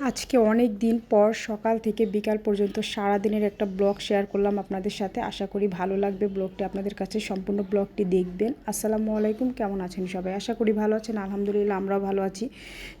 আজকে অনেক দিন পর সকাল থেকে বিকাল পর্যন্ত সারা দিনের একটা ব্লগ শেয়ার করলাম আপনাদের সাথে। আশা করি ভালো লাগবে ব্লগটি। আপনাদের কাছে সম্পূর্ণ ব্লগটি দেখবেন। আসসালামু আলাইকুম। কেমন আছেন সবাই? আশা করি ভালো আছেন। আলহামদুলিল্লাহ আমরাও ভালো আছি।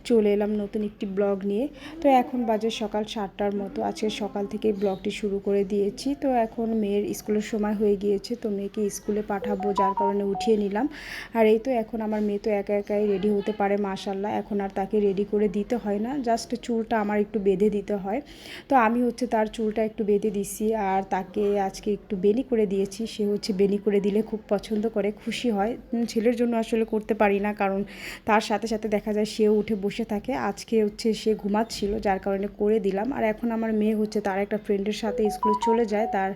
চলে এলাম নতুন একটি ব্লগ নিয়ে। তো এখন বাজে সকাল সাতটার মতো। আজকে সকাল থেকে ব্লগটি শুরু করে দিয়েছি। তো এখন মেয়ের স্কুলের সময় হয়ে গিয়েছে। তো মেয়েকে স্কুলে পাঠাবো, যার কারণে উঠিয়ে নিলাম। আর এই তো এখন আমার মেয়ে তো একা একাই রেডি হতে পারে মাশাল্লাহ এখন আর তাকে রেডি করে দিতে হয় না। জাস্ট চুল চুলটা আমার একটু বেঁধে দিতে হয়। তো আমি হচ্ছে তার চুলটা একটু বেঁধে দিছি আর তাকে আজকে একটু বেনি করে দিয়েছি। সে হচ্ছে বেনি করে দিলে খুব পছন্দ করে, খুশি হয়। ছেলের জন্য আসলে করতে পারি না কারণ তার সাথে সাথে দেখা যায় সেও উঠে বসে থাকে। আজকে হচ্ছে সে ঘুমাচ্ছিল, যার কারণে করে দিলাম। আর এখন আমার মেয়ে হচ্ছে তার একটা ফ্রেন্ডের সাথে স্কুলে চলে যায়। তার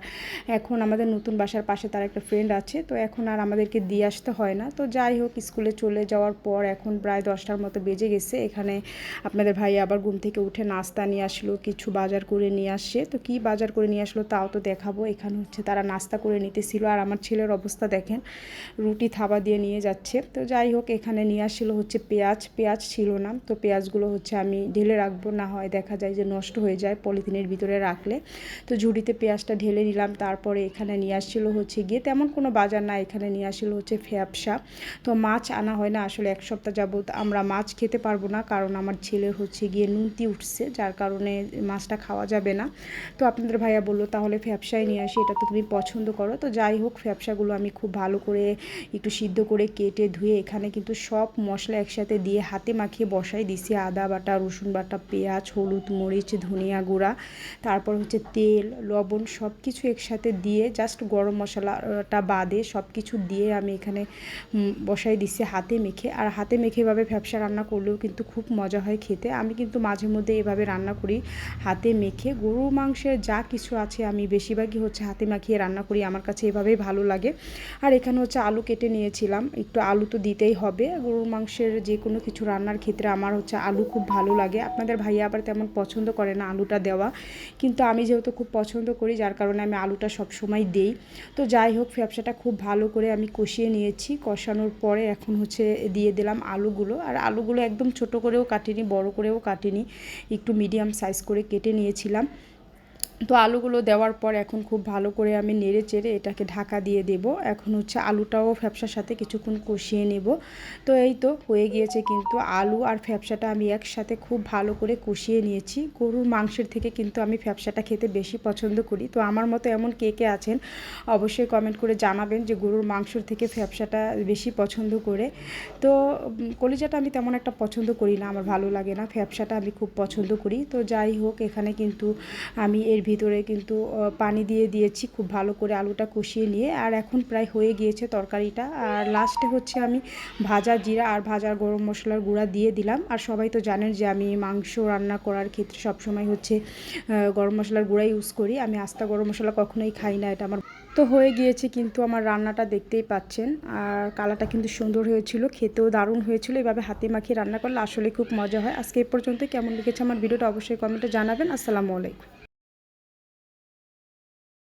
এখন আমাদের নতুন বাসার পাশে তার একটা ফ্রেন্ড আছে। তো এখন আর আমাদেরকে দিয়ে আসতে হয় না। তো যাই হোক স্কুলে চলে যাওয়ার পর এখন প্রায় দশটার মতো বেজে গেছে। এখানে আপনাদের ভাই আবার ঘুম থেকে উঠে নাস্তা নিয়ে আসলো, কিছু বাজার করে নিয়ে আসছে তো কি বাজার করে নিয়ে আসলো তাও তো দেখাবো। এখানে হচ্ছে তারা নাস্তা করে নিতেছিল। আর আমার ছেলের অবস্থা দেখেন, রুটি থাবা দিয়ে নিয়ে যাচ্ছে। তো যাই হোক, এখানে নিয়ে আসছিল হচ্ছে পেঁয়াজ। পেঁয়াজ ছিল না, তো পেঁয়াজগুলো হচ্ছে আমি ঢেলে রাখব। না হয় দেখা যায় যে নষ্ট হয়ে যায় পলিথিনের ভিতরে রাখলে। তো ঝুড়িতে পেঁয়াজটা ঢেলে নিলাম। তারপরে এখানে নিয়ে আসছিল হচ্ছে গিয়ে তেমন কোনো বাজার না। এখানে নিয়ে আসছিল হচ্ছে ফ্যাপসা তো মাছ আনা হয় না। আসলে এক সপ্তাহ যাবত আমরা মাছ খেতে পারব না। কারণ আমার ছেলের হচ্ছে গিয়ে নুনতি উঠছে, যার কারণে মাছটা খাওয়া যাবে না। তো আপনাদের ভাইয়া বলল, তাহলে ফ্যাপসাই নিয়ে আসি, এটা তো তুমি পছন্দ করো। তো যাই হোক, ফ্যাপসাগুলো আমি খুব ভালো করে একটু সিদ্ধ করে কেটে ধুয়ে এখানে কিন্তু সব মশলা একসাথে দিয়ে হাতে মাখিয়ে বসাই। দিছি আদা বাটা, রসুন বাটা, পেঁয়াজ, হলুদ, মরিচ, ধনিয়া গুঁড়া, তারপর হচ্ছে তেল, লবণ সব কিছু একসাথে দিয়ে জাস্ট গরম মশলাটা বাদে সব কিছু দিয়ে আমি এখানে বসাই দিছি হাতে মেখে। আর হাতে মেখে এভাবে ফ্যাপসা রান্না করলেও কিন্তু খুব মজা হয় খেতে। আমি কিন্তু মাঝে মধ্যে এভাবে রান্না করি, হাতে মেখে। গরু মাংসের যা কিছু আছে আমি বেশিরভাগই হচ্ছে হাতে মাখিয়ে রান্না করি, আমার কাছে এভাবেই ভালো লাগে। আর এখানে হচ্ছে আলু কেটে নিয়েছিলাম, একটু আলু তো দিতেই হবে। গরুর মাংসের যে কোনো কিছু রান্নার ক্ষেত্রে আমার হচ্ছে আলু খুব ভালো লাগে। আপনাদের ভাইয়া আবার তেমন পছন্দ করে না আলুটা দেওয়া, কিন্তু আমি যেহেতু খুব পছন্দ করি, যার কারণে আমি আলুটা সবসময় দেই। তো যাই হোক, ব্যবসাটা খুব ভালো করে আমি কষিয়ে নিয়েছি। কষানোর পরে এখন হচ্ছে দিয়ে দিলাম আলুগুলো। আর আলুগুলো একদম ছোট করেও কাটিনি, বড় করেও কাটিনি। একটু মিডিয়াম সাইজ করে কেটে নিয়েছিলাম। তো আলুগুলো দেওয়ার পর এখন খুব ভালো করে আমি নেড়ে চেড়ে এটাকে ঢাকা দিয়ে দেব। এখন হচ্ছে আলুটাও ফ্যাপসার সাথে কিছুক্ষণ কষিয়ে নেব। তো এই তো হয়ে গিয়েছে কিন্তু আলু আর ফ্যাপসাটা আমি একসাথে খুব ভালো করে কষিয়ে নিয়েছি। গরুর মাংসের থেকে কিন্তু আমি ফ্যাপসাটা খেতে বেশি পছন্দ করি। তো আমার মতো এমন কে কে আছেন অবশ্যই কমেন্ট করে জানাবেন যে গরুর মাংসর থেকে ফ্যাপসাটা বেশি পছন্দ করে। তো কলিজাটা আমি তেমন একটা পছন্দ করি না, আমার ভালো লাগে না। ফ্যাপসাটা আমি খুব পছন্দ করি। তো যাই হোক, এখানে কিন্তু আমি এর ভিতরে কিন্তু পানি দিয়ে দিয়েছি খুব ভালো করে আলুটা কষিয়ে নিয়ে। আর এখন প্রায় হয়ে গিয়েছে তরকারিটা। আর লাস্টে হচ্ছে আমি ভাজা জিরা আর ভাজা গরম মশলার গুঁড়া দিয়ে দিলাম। আর সবাই তো জানেন যে আমি মাংস রান্না করার ক্ষেত্রে সবসময় হচ্ছে গরম মশলার গুঁড়া ইউজ করি। আমি আস্তা গরম মশলা কখনোই খাই না, এটা আমার তো হয়ে গিয়েছে কিন্তু আমার রান্নাটা দেখতেই পাচ্ছেন। আর কালাটা কিন্তু সুন্দর হয়েছিল, খেতেও দারুণ হয়েছিল। এভাবে হাতে মাখিয়ে রান্না করলে আসলে খুব মজা হয়। আজকে এই পর্যন্ত কেমন লেগেছে আমার ভিডিওটা অবশ্যই কমেন্টে জানাবেন। আসসালামু আলাইকুম।